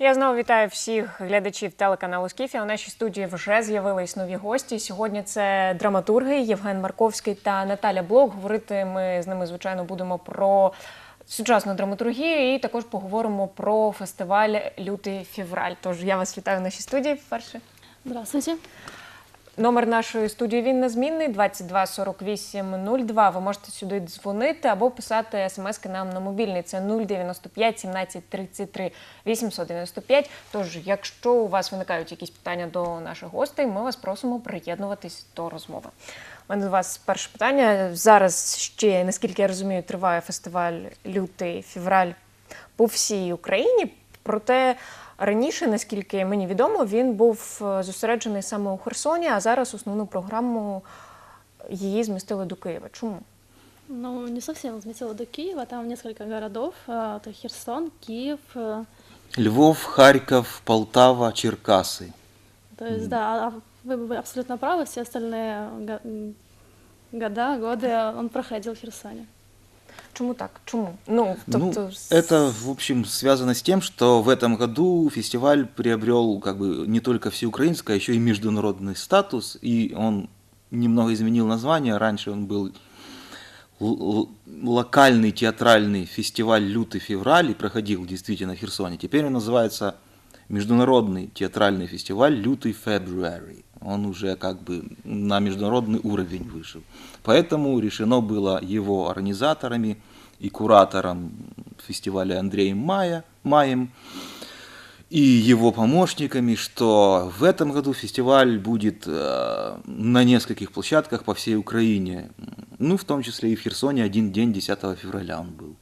Я знову вітаю всіх глядачів телеканалу Скіфі. У нашій студії вже з'явились нові гості. Сьогодні це драматурги Євген Марковський та Наталя Блок. Говорити ми з ними, звичайно, будемо про сучасну драматургію і також поговоримо про фестиваль Лютий февраль. Тож я вас вітаю в нашій студії. Вперше Здравствуйте. Номер нашої студії він незмінний 22 48 02. Ви можете сюди дзвонити або писати смски нам на мобільний. Це 095 17 33 895. Тож, якщо у вас виникають якісь питання до наших гостей, ми вас просимо приєднуватись до розмови. У мене до вас перше питання. Зараз ще, наскільки я розумію, триває фестиваль Лютий февраль по всій Україні. Проте раніше, наскільки мені відомо, він був е, зосереджений саме у Херсоні, а зараз основну програму її змістили до Києва. Чому? Ну, не совсем взлетела до Киева, там несколько городов. а, Это Херсон, Киев. э, Львов, Харьков, Полтава, Черкасы. То есть, да, а вы вы абсолютно правы, все остальные го- м, года, годы он проходил в Херсоне. Чому так? Чому? Ну, тобто, ну, это, в общем, связано с тем, что в этом году фестиваль приобрел как бы не только всеукраинский, а еще и международный статус, и он немного изменил название. Раньше он был локальный театральный фестиваль «Лютый февраль» и проходил действительно в Херсоне. Теперь он называется Международный театральный фестиваль «Лютый February». Он уже как бы на международный уровень вышел. Поэтому решено было его организаторами и куратором фестиваля Андреем Мая, Маем и его помощниками, что в этом году фестиваль будет э, на нескольких площадках по всей Украине. Ну, в том числе и в Херсоне один день 10 февраля он был.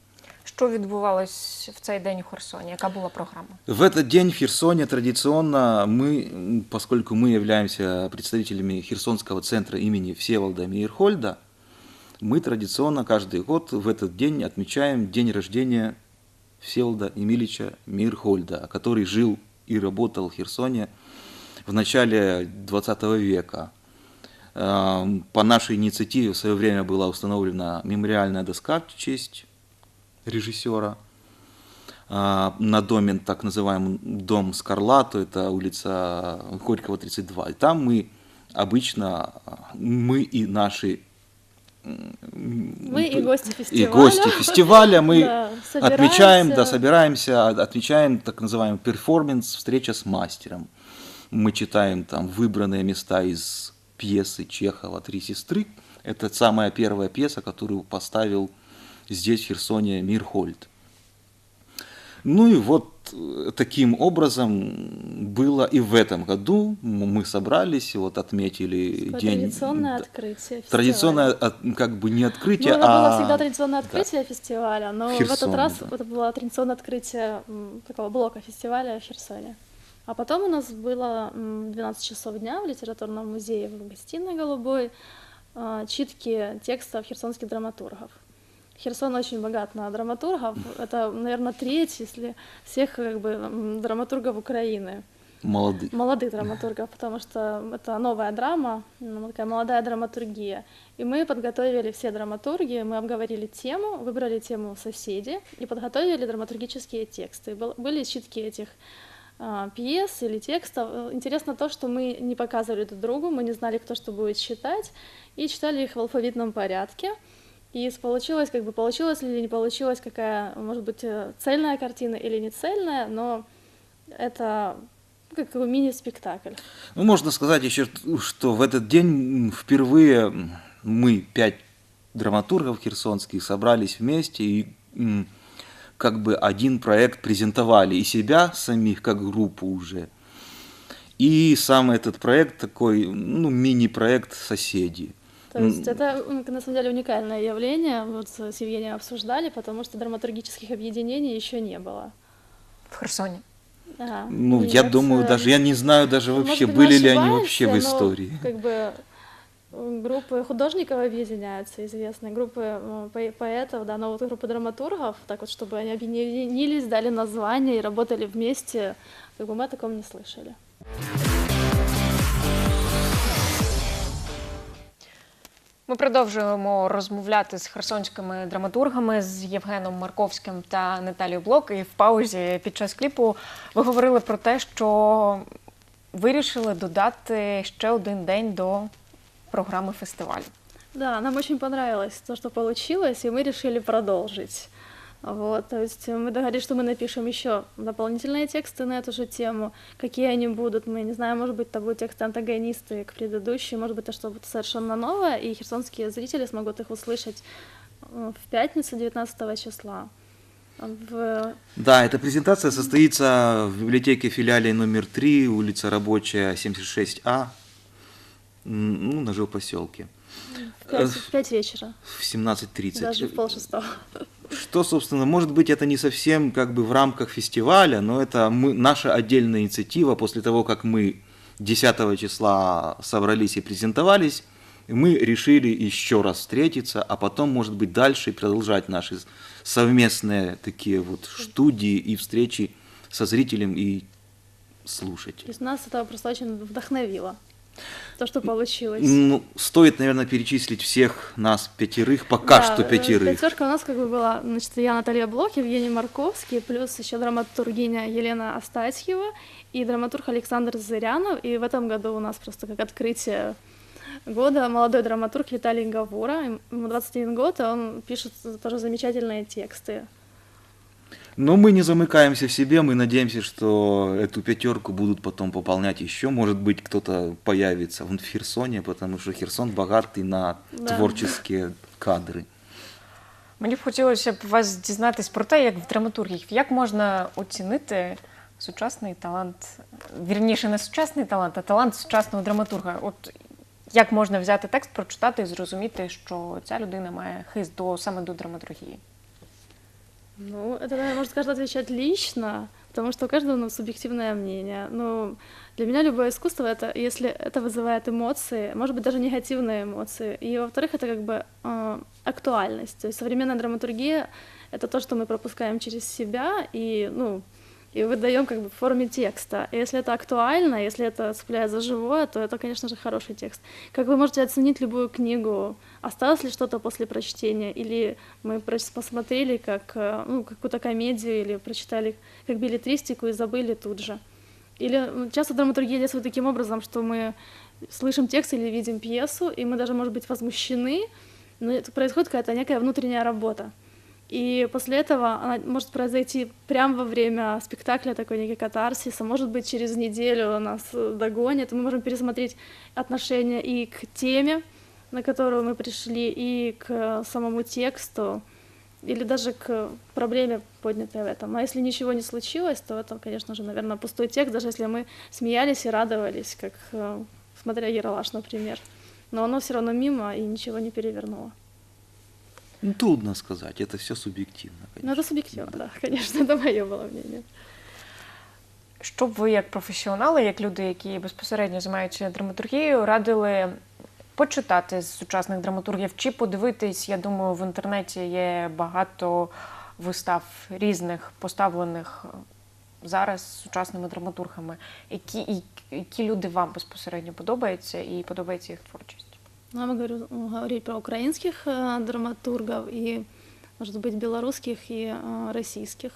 Що відбувалось в цей день у Херсоні? Яка була програма? В этот день в Херсоне традиционно мы, поскольку мы являемся представителями Херсонского центра имени Всеволода Мейерхольда, мы традиционно каждый год в этот день отмечаем день рождения Всеволода Емельича Мейерхольда, который жил и работал в Херсоне в начале 20 века. Э, По нашей инициативе в свое время была установлена мемориальная доска в честь режиссера а, на доме, так называемый дом Скарлату, это улица Горького, 32. И там мы обычно, мы и наши Мы и гости и фестиваля. гости фестиваля, мы Да, отмечаем, да, собираемся. собираемся, отмечаем так называемый перформанс, встреча с мастером. Мы читаем там выбранные места из пьесы Чехова «Три сестры». Это самая первая пьеса, которую поставил здесь, в Херсоне, Мирхольд. Ну и вот э, таким образом было и в этом году. Мы собрались, вот отметили Такое день... Традиционное да, открытие фестиваля. Традиционное, как бы не Ну, открытие, это а... было всегда традиционное открытие фестиваля, но в, этот раз да. это было традиционное открытие такого блока фестиваля в Херсоне. А потом у нас было м, 12 часов дня в литературном музее в гостиной Голубой а, читки текстов херсонских драматургов. Херсон очень богат на драматургов. Это, наверное, треть, если всех как бы, драматургов Украины молодых. молодых драматургов, потому что это новая драма, такая молодая драматургия. И мы подготовили все драматурги, мы обговорили тему, выбрали тему соседи и подготовили драматургические тексты. Был- Были читки этих а, пьес или текстов. Э, Интересно то, что мы не показывали друг другу, мы не знали, кто что будет читать, и читали их в алфавитном порядке. И получилось, как бы получилось ли или не получилось, какая, может быть, э, цельная картина или не цельная, но это ну, как мини-спектакль. Ну, можно сказать еще, что в этот день впервые мы, пять драматургов херсонских, собрались вместе и как бы один проект презентовали и себя самих как группу уже. И сам этот проект такой, ну, мини-проект «Соседи». То есть это на самом деле уникальное явление. Вот с Евгением обсуждали, потому что драматургических объединений еще не было. В Херсоні. Ага. Ну, я Нет, думаю, э, даже, я не знаю даже может вообще, мы были ли они вообще в ошибаемся, но истории. Как бы группы художников объединяются, известные группы поэтов, да, но вот группы драматургов, так вот, чтобы они объединились, дали название и работали вместе, как бы мы о таком не слышали. Ми продовжуємо розмовляти з херсонськими драматургами з Євгеном Марковським та Наталією Блок. І в паузі під час кліпу ви говорили про те, що вирішили додати ще один день до програми фестивалю. Да, нам очень понравилось то, что получилось, и мы решили продолжить. Вот, то есть мы договорились, что мы напишем еще дополнительные тексты на эту же тему. Какие они будут, мы не знаем, может быть, это будут тексты антагонисты к предыдущей, может быть, это что-то совершенно новое, и херсонские зрители смогут их услышать э, в пятницу 19 числа. В... Да, эта презентация состоится в библиотеке филиале номер 3, улица Рабочая, 76А, м, ну, на жилпоселке, В пять, в пять вечера, в 17.30. даже в полшестого. Что, собственно, может быть, это не совсем как бы в рамках фестиваля, но это мы, наша отдельная инициатива после того, как мы 10 числа собрались и презентовались, мы решили еще раз встретиться, а потом, может быть, дальше продолжать наши совместные такие вот студии и встречи со зрителем и То слушателем. есть нас это просто очень вдохновило, то, что получилось. Ну, стоит, наверное, перечислить всех нас пятерых, пока Да, что э, пятерых. Пятерка у нас как бы была, значит, я Наталья Блок, Евгений Марковский, плюс еще драматургиня Елена Астатьева и драматург Александр Зырянов. И в этом году у нас просто как открытие года молодой драматург Виталий Гавура. Ему 21 год, он пишет тоже замечательные тексты. Но мы не замыкаемся в себе, мы надеемся, что эту пятерку будут потом пополнять еще. Может быть, кто-то появится в Херсоне, потому что Херсон богатый на Да. творческие кадры. Мені б хотілося б вас дізнатись про те, як в драматургів, як можна оцінити сучасний талант, вірніше, не сучасний талант, а талант сучасного драматурга. От як можна взяти текст, прочитати і зрозуміти, що ця людина має хист до саме до драматургії? Ну, это, наверное, может каждый отвечать лично, потому что у каждого ну, субъективное мнение. Ну, для меня любое искусство это, если это вызывает эмоции, может быть, даже негативные эмоции. И, во-вторых, это как бы э, актуальность. То есть современная драматургия это то, что мы пропускаем через себя и, ну, и выдаем как бы в форме текста. И если это актуально, если это цепляет за живое, то это, конечно же, хороший текст. Как вы можете оценить любую книгу, осталось ли что-то после прочтения, или мы посмотрели как э, ну, какую-то комедию, или прочитали как билетристику и забыли тут же. Или м, часто драматургия действует таким образом, что мы слышим текст или видим пьесу, и мы даже, может быть, возмущены, но это происходит какая-то некая внутренняя работа. И после этого она может произойти прямо во время спектакля, такой некий катарсис, а может быть через неделю нас э, догонит, мы можем пересмотреть отношения и к теме, на которую мы пришли, и к самому тексту, или даже к проблеме, поднятой в этом. А если ничего не случилось, то это, конечно же, наверное, пустой текст, даже если мы смеялись и радовались, как э, смотря Ералаш, например. Но оно все равно мимо и ничего не перевернуло. Ну, трудно сказать, это все субъективно. Ну, конечно. это субъективно, да, конечно, это мое было мнение. Що б ви, як професіонали, як люди, які безпосередньо займаються драматургією, радили почитати з сучасних драматургів чи подивитись? Я думаю, в інтернеті є багато вистав різних поставлених зараз сучасними драматургами. Які, і- які люди вам безпосередньо подобаються і подобається їх творчість? Ну, я могу говорю- говорить про украинских э, драматургов и, может быть, белорусских и э, российских.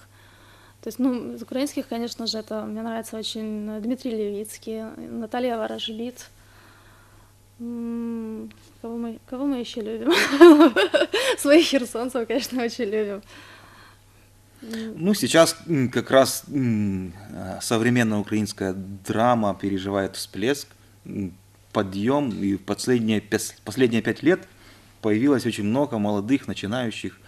То есть, ну, из украинских, конечно же, это мне нравится очень Дмитрий Левицкий, Наталья Ворожбит. Кого мы, кого мы еще любим? Своих херсонцев, конечно, очень любим. Ну, сейчас как раз э, современная украинская драма переживает всплеск, подъем, и последние, последние пять лет появилось очень много молодых, начинающих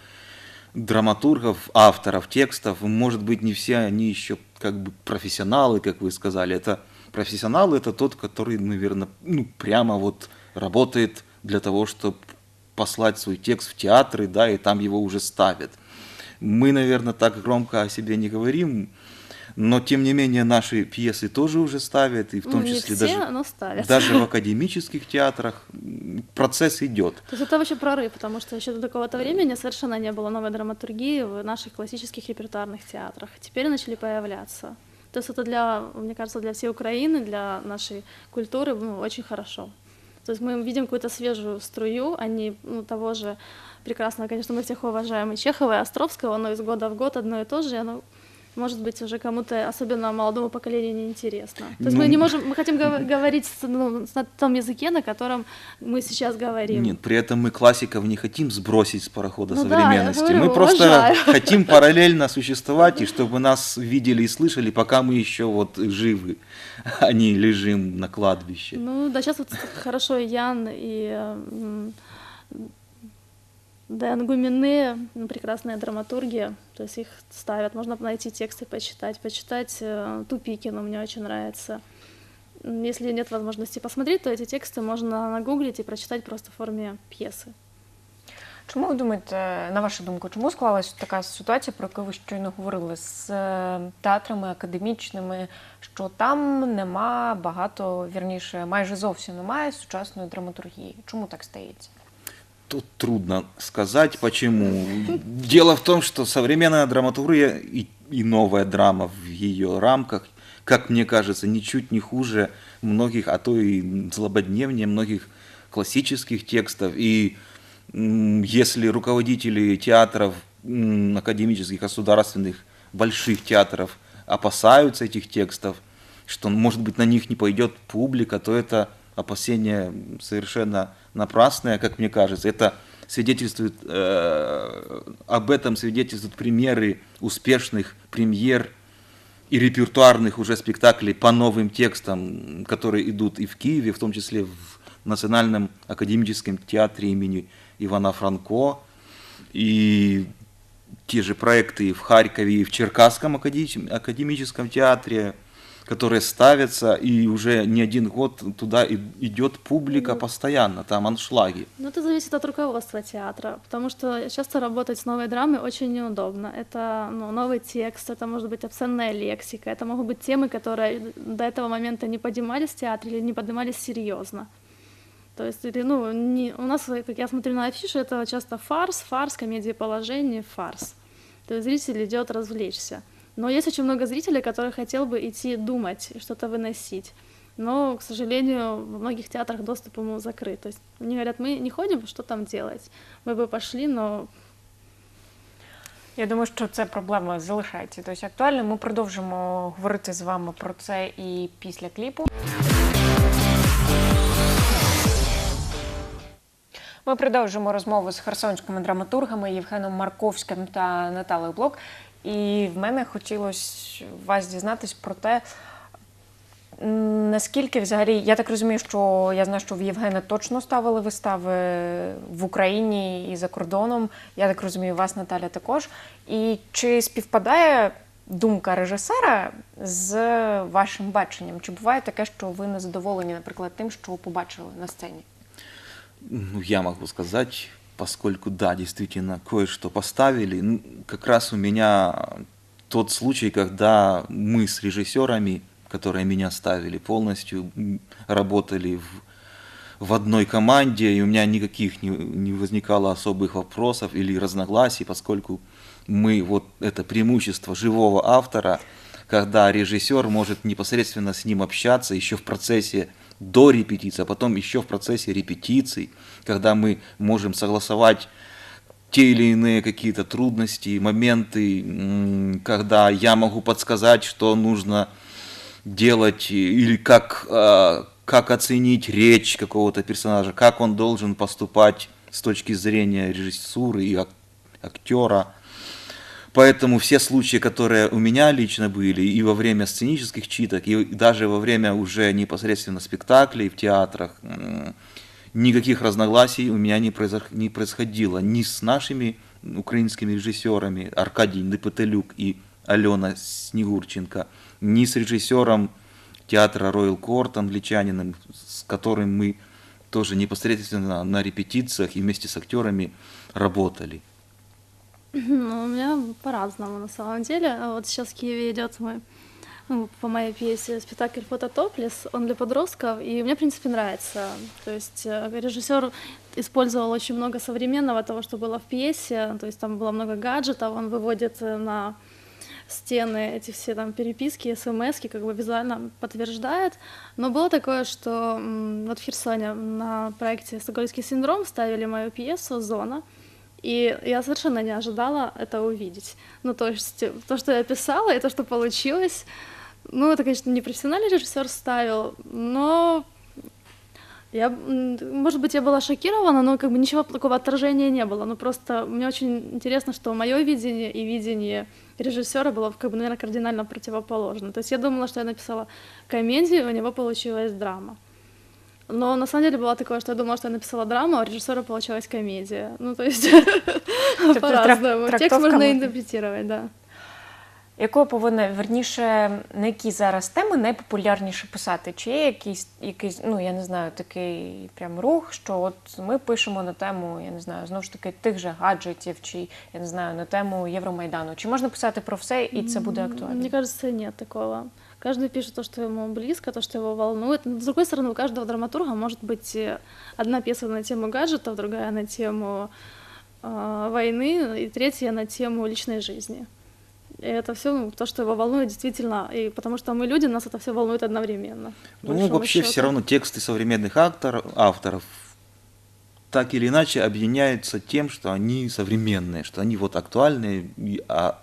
драматургов, авторов текстов. Может быть, не все они еще как бы профессионалы, как вы сказали. Это профессионал это тот, который, наверное, ну, прямо вот работает для того, чтобы послать свой текст в театры, да, и там его уже ставят. Мы, наверное, так громко о себе не говорим, но тем не менее наши пьесы тоже уже ставят, и в ну, том не числе все, даже, но ставят. даже в академических театрах процесс идет. То есть это вообще прорыв, потому что еще до такого-то времени совершенно не было новой драматургии в наших классических репертуарных театрах. Теперь начали появляться. То есть это для, мне кажется, для всей Украины, для нашей культуры ну, очень хорошо. То есть мы видим какую-то свежую струю, а не ну, того же прекрасного, конечно, мы всех уважаем и Чехова, и Островского, но из года в год одно и то же, и оно может быть, уже кому-то, особенно молодому поколению, неинтересно. То есть Ну, мы не можем, мы хотим гов- говорить с- ну, на том языке, на котором мы сейчас говорим. Нет, при этом мы классиков не хотим сбросить с парохода Ну да, современности. говорю, мы просто уважаю. хотим параллельно существовать, и чтобы нас видели и слышали, пока мы еще вот живы, а не лежим на кладбище. Ну да, сейчас вот хорошо Ян и м, Дэн Гумины, ну, прекрасные драматурги, то есть их ставят, можно найти тексты, почитать, почитать э, Тупикину, мне очень нравится. М, Если нет возможности посмотреть, то эти тексты можно нагуглить и прочитать просто в форме пьеси. Чому ви думаєте, на вашу думку, чому склалась така ситуація, про яку ви щойно говорили з е, театрами академічними, що там нема багато, вірніше, майже зовсім немає сучасної драматургії? Чому так стається? Тут трудно сказать, почему. Дело в том, что современная драматургия и, и новая драма в ее рамках, как мне кажется, ничуть не хуже многих, а то и злободневнее многих классических текстов. И если руководители театров, академических, государственных, больших театров опасаются этих текстов, что, может быть, на них не пойдет публика, то это опасение совершенно напрасное, как мне кажется. Это свидетельствует, э, об этом свидетельствуют примеры успешных премьер и репертуарных уже спектаклей по новым текстам, которые идут и в Киеве, в том числе в Национальном академическом театре имени Ивана Франко, и те же проекты в Харькове, и в Черкасском академи- академическом театре, которые ставятся, и уже не один год туда идет публика постоянно, там аншлаги. Ну, это зависит от руководства театра, потому что часто работать с новой драмой очень неудобно. Это ну, новый текст, это может быть обсценная лексика, это могут быть темы, которые до этого момента не поднимались в театре или не поднимались серьезно. То есть, или, ну, не, у нас, как я смотрю на афишу, это часто фарс, фарс, комедия положений, фарс. То есть зритель идет развлечься. Но есть очень много зрителей, которые хотел бы идти думать, и что-то выносить. Но, к сожалению, во многих театрах доступ ему закрыт. То есть они говорят, мы не ходим, что там делать? Мы бы пошли, но Я думаю, що це проблема залишається досі актуальною. Ми продовжимо говорити з вами про це і після кліпу. Ми продовжимо розмову з херсонськими драматургами Євгеном Марковським та Наталею Блок. І в мене хотілося вас дізнатись про те, наскільки взагалі, я так розумію, що я знаю, що в Євгена точно ставили вистави в Україні і за кордоном. Я так розумію, вас Наталя також. І чи співпадає думка режисера з вашим баченням? Чи буває таке, що ви не задоволені, наприклад, тим, що побачили на сцені? Ну, я могу сказать, поскольку, да, действительно, кое-что поставили. Ну, Как раз у меня тот случай, когда мы с режиссерами, которые меня ставили, полностью работали в, в одной команде, и у меня никаких не, не возникало особых вопросов или разногласий, поскольку мы, вот это преимущество живого автора, когда режиссер может непосредственно с ним общаться еще в процессе до репетиции, а потом еще в процессе репетиций, когда мы можем согласовать те или иные какие-то трудности, моменты, когда я могу подсказать, что нужно делать или как, а, как оценить речь какого-то персонажа, как он должен поступать с точки зрения режиссуры и ак- актера. Поэтому все случаи, которые у меня лично были, и во время сценических читок, и даже во время уже непосредственно спектаклей в театрах, никаких разногласий у меня не, происходило ни с нашими украинскими режиссерами Аркадий Непетелюк и Алена Снегурченко, ни с режиссером театра Royal Court англичанином, с которым мы тоже непосредственно на репетициях и вместе с актерами работали. Ну, у меня по-разному на самом деле. А Вот сейчас в Киеве идет мой ну, по моей пьесе спектакль «Фототоплес». Он для подростков, и мне, в принципе, нравится. То есть э, режиссер использовал очень много современного того, что было в пьесе. То есть там было много гаджетов, он выводит э, на стены, эти все там переписки, смс как бы визуально подтверждает. Но было такое, что вот в Херсоне на проекте «Стокгольмский синдром» ставили мою пьесу «Зона», и я совершенно не ожидала это увидеть. Ну, то есть то, что я писала, и то, что получилось, ну, это, конечно, не профессиональный режиссер ставил, но я, может быть, я была шокирована, но как бы ничего такого отражения не было. Ну, просто мне очень интересно, что мое видение и видение режиссера было, как бы, наверное, кардинально противоположно. То есть я думала, что я написала комедию, у него получилась драма. Но на самом деле было такое, что я думала, что я написала драму, а у режиссера получилась комедия. Ну, то есть по-разному. Текст можно можна. интерпретировать, да. Якою повинна верніше, на які зараз теми найпопулярніше писати? Чи є якийсь, якийсь, ну я не знаю, такий прям рух, що от ми пишемо на тему, я не знаю, знову ж таки, тих же гаджетів, чи я не знаю, на тему Євромайдану? Чи можна писати про все і це буде актуально? Мне кажется, нет такого. Каждый пишет то, что ему близко, то, что его волнует. Но, с другой стороны, у каждого драматурга может быть э, одна пьеса на тему гаджетов, другая на тему э, войны, и третья на тему личной жизни. И это все то, что его волнует действительно, и потому что мы люди, нас это все волнует одновременно. Ну, вообще счету. все равно тексты современных авторов, авторов так или иначе объединяются тем, что они современные, что они вот актуальные, а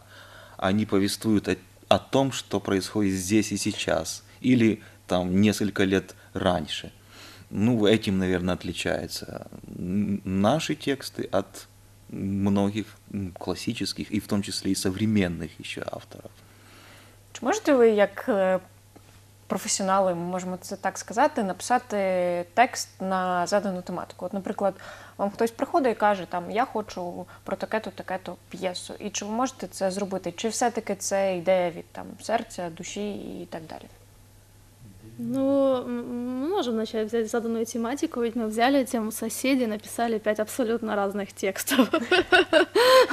они повествуют о, о том, что происходит здесь и сейчас, или там несколько лет раньше. Ну, этим, наверное, отличается м, наши тексты от многих классических и в том числе и современных еще авторов. Чи можете ви, як е, професіонали, ми можемо це так сказати, написати текст на задану тематику? От, наприклад, вам хтось приходить і каже, там я хочу про таке-то, таке-то п'єсу. І чи ви можете це зробити? Чи все-таки це ідея від там серця, душі і так далі? Ну, м, мы можем начать взять заданную тематику, ведь мы взяли тему соседей, написали пять абсолютно разных текстов.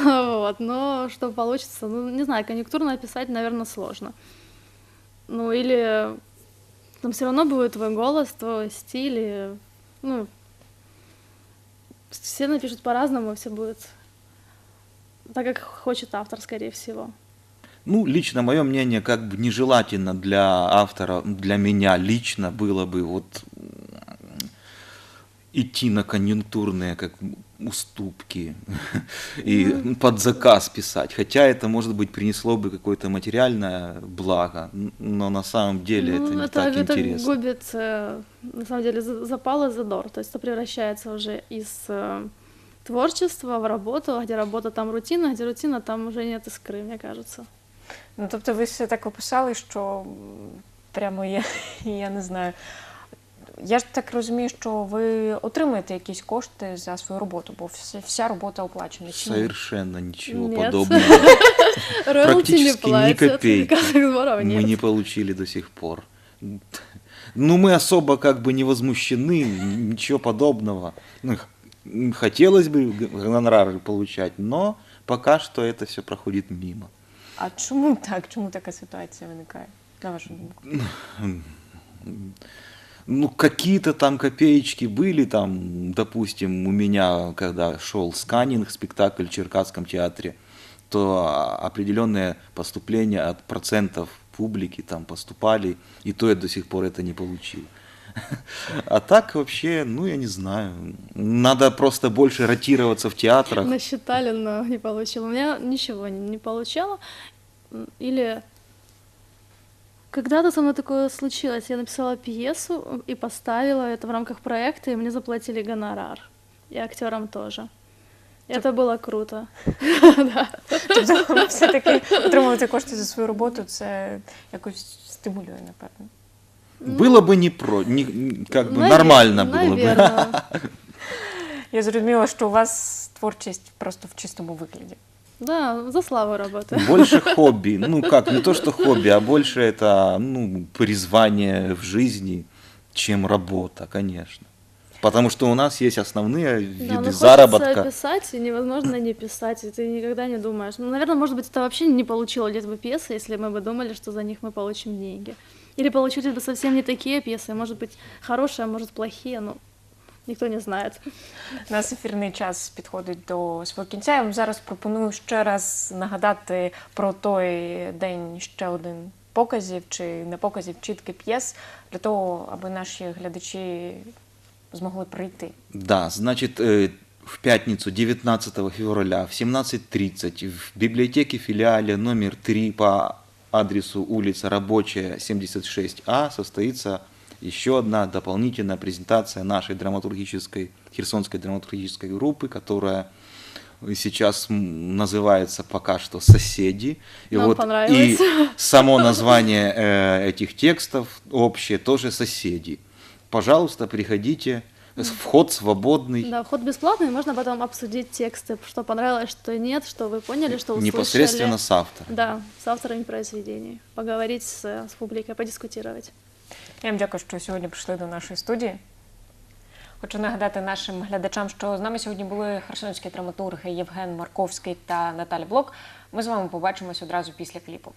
Вот, но что получится, ну, не знаю, конъюнктурно описать, наверное, сложно. Ну, или там все равно будет твой голос, твой стиль, и, ну, все напишут по-разному, все будет так, как хочет автор, скорее всего. Ну, лично мое мнение, как бы нежелательно для автора, для меня лично было бы вот идти на конъюнктурные как уступки и под заказ писать. Хотя это, может быть, принесло бы какое-то материальное благо, но на самом деле это Ну, не это, так это интересно. губит, э, на самом деле, за- запал и задор. То есть это превращается уже из э, творчества в работу, где работа там рутина, где рутина там уже нет искры, мне кажется. Ну, тобто ви все так описали, що прямо я, я не знаю. Я ж так розумію, що ви отримуєте якісь кошти за свою роботу, бо вся, вся робота оплачена. Чи ні? Совершенно ничего Нет. подобного Роялти не Практически ни платят, копейки никаких сборов мы нет. не получили до сих пор. Ну, мы особо как бы не возмущены, ничего подобного. Ну, х- м, хотелось бы г- гонорары получать, но пока что это все проходит мимо. А чому так? Чому така ситуація виникає? На вашу думку? Ну, какие-то там копеечки были, там, допустим, у меня, когда шел сканинг, спектакль в Черкасском театре, то а, определенные поступления от процентов публики там поступали, и то я до сих пор это не получил. А так вообще, ну, я не знаю, надо просто больше ротироваться в театрах. Насчитали, но не получила. У меня ничего не, получало. Или когда-то со мной такое случилось. Я написала пьесу и поставила это в рамках проекта, и мне заплатили гонорар. И актерам тоже. И Это было круто. Тобто все-таки отримувати кошти за свою роботу це якось стимулює, напевно. Было бы не про, не, как бы Навер- нормально было бы. наверно. Я зрозуміла, що у вас творчість просто в чистому вигляді. Да, за славу работаю. Больше хобби. Ну как, не то что хобби, а больше это ну, призвание в жизни, чем работа, конечно. Потому что у нас есть основные Да, виды ну хочется заработка. писать, и невозможно не писать, и ты никогда не думаешь. Ну, наверное, может быть, это вообще не получилось бы пьесы, если мы бы думали, что за них мы получим деньги. Или получились бы совсем не такие пьесы, может быть, хорошие, а может, плохие, ну, никто не знает. Нас ефірний час підходить до свого кінця. Я вам зараз пропоную ще раз нагадати про той день ще один показів чи не показів чітки п'єс для того, аби наші глядачі змогли прийти. Да, значит, э, в пятницу 19 февраля в 17.30 в библиотеке филиале номер 3 по адресу улица Рабочая, 76А состоится еще одна дополнительная презентация нашей драматургической, херсонской драматургической группы, которая сейчас называется пока что «Соседи». И Нам вот и само название э, этих текстов общее тоже «Соседи». Пожалуйста, приходите. Вход свободный. Да, вход бесплатный, можно потом обсудить тексты, что понравилось, что нет, что вы поняли, что услышали. Непосредственно с автором. Да, с авторами произведений. Поговорить с, с публикой, подискутировать. Я вам дякую, що сьогодні прийшли до нашої студії. Хочу нагадати нашим глядачам, що з нами сьогодні були херсонські драматурги Євген Марковський та Наталя Блок. Ми з вами побачимось одразу після кліпу.